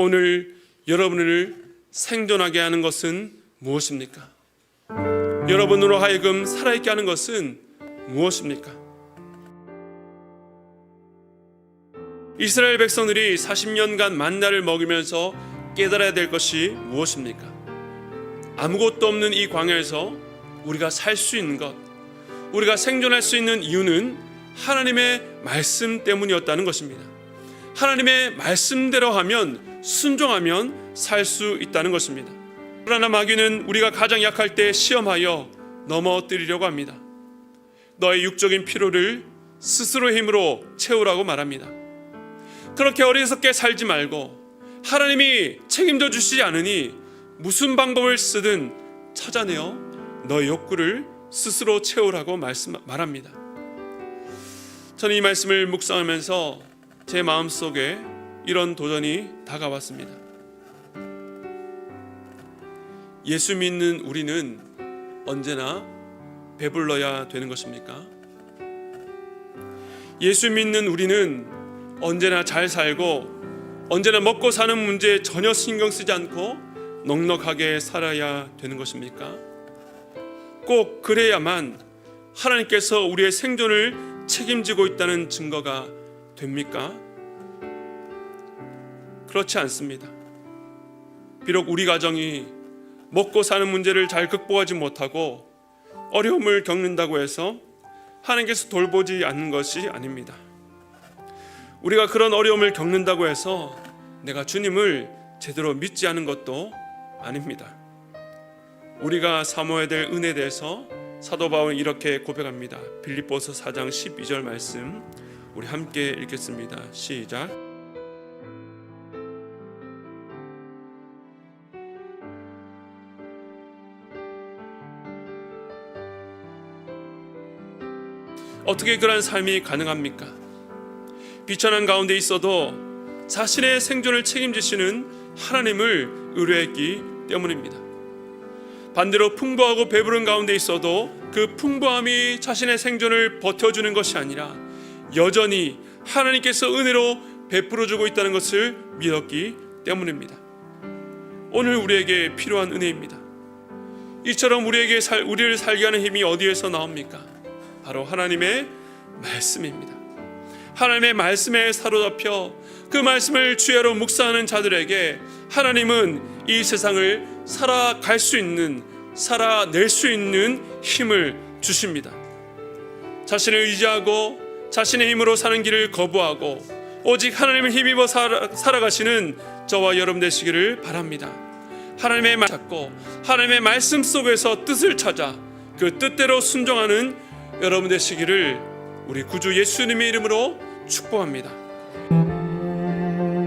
오늘 여러분을 생존하게 하는 것은 무엇입니까? 여러분으로 하여금 살아있게 하는 것은 무엇입니까? 이스라엘 백성들이 40년간 만나를 먹으면서 깨달아야 될 것이 무엇입니까? 아무것도 없는 이 광야에서 우리가 살 수 있는 것, 우리가 생존할 수 있는 이유는 하나님의 말씀 때문이었다는 것입니다. 하나님의 말씀대로 하면 순종하면 살 수 있다는 것입니다. 그러나 마귀는 우리가 가장 약할 때 시험하여 넘어뜨리려고 합니다. 너의 육적인 피로를 스스로 힘으로 채우라고 말합니다. 그렇게 어리석게 살지 말고 하나님이 책임져 주시지 않으니 무슨 방법을 쓰든 찾아내어 너의 욕구를 스스로 채우라고 말씀 말합니다. 저는 이 말씀을 묵상하면서 제 마음속에 이런 도전이 다가왔습니다. 예수 믿는 우리는 언제나 배불러야 되는 것입니까? 예수 믿는 우리는 언제나 잘 살고 언제나 먹고 사는 문제에 전혀 신경 쓰지 않고 넉넉하게 살아야 되는 것입니까? 꼭 그래야만 하나님께서 우리의 생존을 책임지고 있다는 증거가 됩니까? 그렇지 않습니다. 비록 우리 가정이 먹고 사는 문제를 잘 극복하지 못하고 어려움을 겪는다고 해서 하나님께서 돌보지 않는 것이 아닙니다. 우리가 그런 어려움을 겪는다고 해서 내가 주님을 제대로 믿지 않은 것도 아닙니다. 우리가 사모해야 될 은혜에 대해서 사도 바울은 이렇게 고백합니다. 빌립보서 4장 12절 말씀 우리 함께 읽겠습니다. 시작. 어떻게 그런 삶이 가능합니까? 비천한 가운데 있어도 자신의 생존을 책임지시는 하나님을 의뢰했기 때문입니다. 반대로 풍부하고 배부른 가운데 있어도 그 풍부함이 자신의 생존을 버텨주는 것이 아니라 여전히 하나님께서 은혜로 베풀어 주고 있다는 것을 믿었기 때문입니다. 오늘 우리에게 필요한 은혜입니다. 이처럼 우리에게 살, 우리를 살게 하는 힘이 어디에서 나옵니까? 바로 하나님의 말씀입니다. 하나님의 말씀에 사로잡혀 그 말씀을 주야로 묵상하는 자들에게 하나님은 이 세상을 살아갈 수 있는 살아낼 수 있는 힘을 주십니다. 자신을 의지하고 자신의 힘으로 사는 길을 거부하고 오직 하나님을 힘입어 살아, 살아가시는 저와 여러분 되시기를 바랍니다. 하나님의 말 찾고 하나님의 말씀 속에서 뜻을 찾아 그 뜻대로 순종하는 여러분 되시기를 우리 구주 예수님의 이름으로 축복합니다.